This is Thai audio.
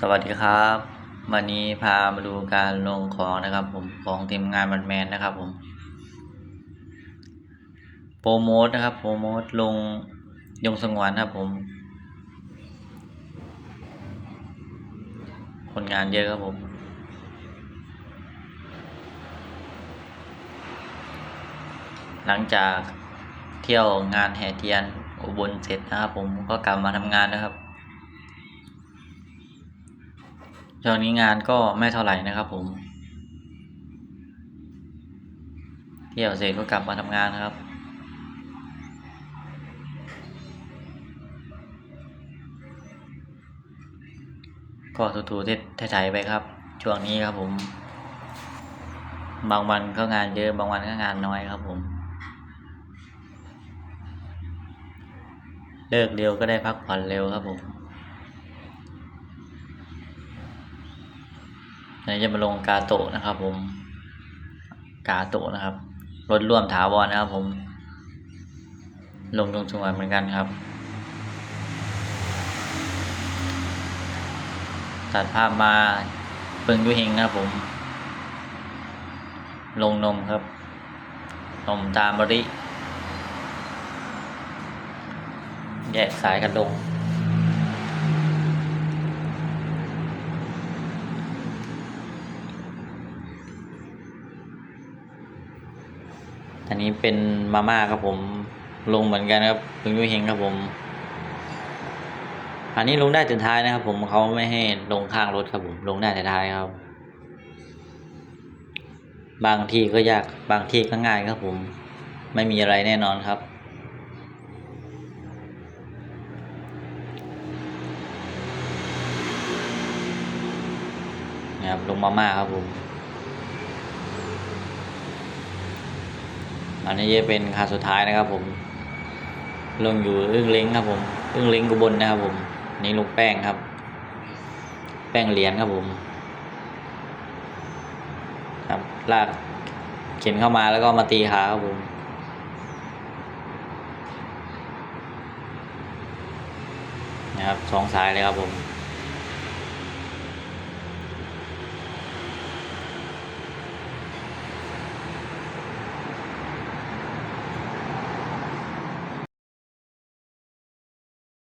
สวัสดีครับ วันนี้พามาดูการลงของนะครับ ผมของทีมงานมันแมนนะครับ ผมโปรโมทนะครับโปรโมทลงยงสงวนครับ ผมคนงานเยอะครับผมหลังจากเที่ยวงานแห่เทียนอุบลเสร็จนะครับ ผมก็กลับมาทำงานนะครับ ช่วงนี้งานก็ไม่เท่าไหร่นะครับผม เที่ยวเสร็จก็กลับมาทำงานนะครับ ก็ถูๆเทไถๆไปครับ ช่วงนี้ครับผม บางวันก็งานเยอะ บางวันก็งานน้อยครับผม เลิกเร็วก็ได้พักผ่อนเร็วครับผม อันนี้จะมาลงกาโตะนะครับ ผม กาโตะนะครับ รถร่วมถาวรนะครับ ผม ลงตรงจังหวัดเหมือนกันครับ ตัดภาพมาเปิงยุเฮงนะครับผม ลงนมครับ นมตามบริ แยกสายกันลง อันนี้เป็นมาม่าครับผมลงเหมือนกันครับเพึงยุเฮงครับผม อันนี้ลงได้แต่ท้ายนะครับ ผมเขาไม่ให้ลงข้างรถครับผมลงได้แต่ท้ายครับ บางที่ก็ยากบางที่ก็ง่ายครับผม ไม่มีอะไรแน่นอนครับนะครับลงมาม่าครับผม อันนี้จะเป็นคาสุดท้ายนะครับ ผม ลงอยู่อึ้งเล้งครับ ผม อึ้งเล้งกุบลนะครับ ผมนนี่ลงแป้งครับ แป้งเหรียญครับผม ครับลากเข็นเข้ามาแล้วก็มาตีขาครับผมนะครับสองสายเลยครับผม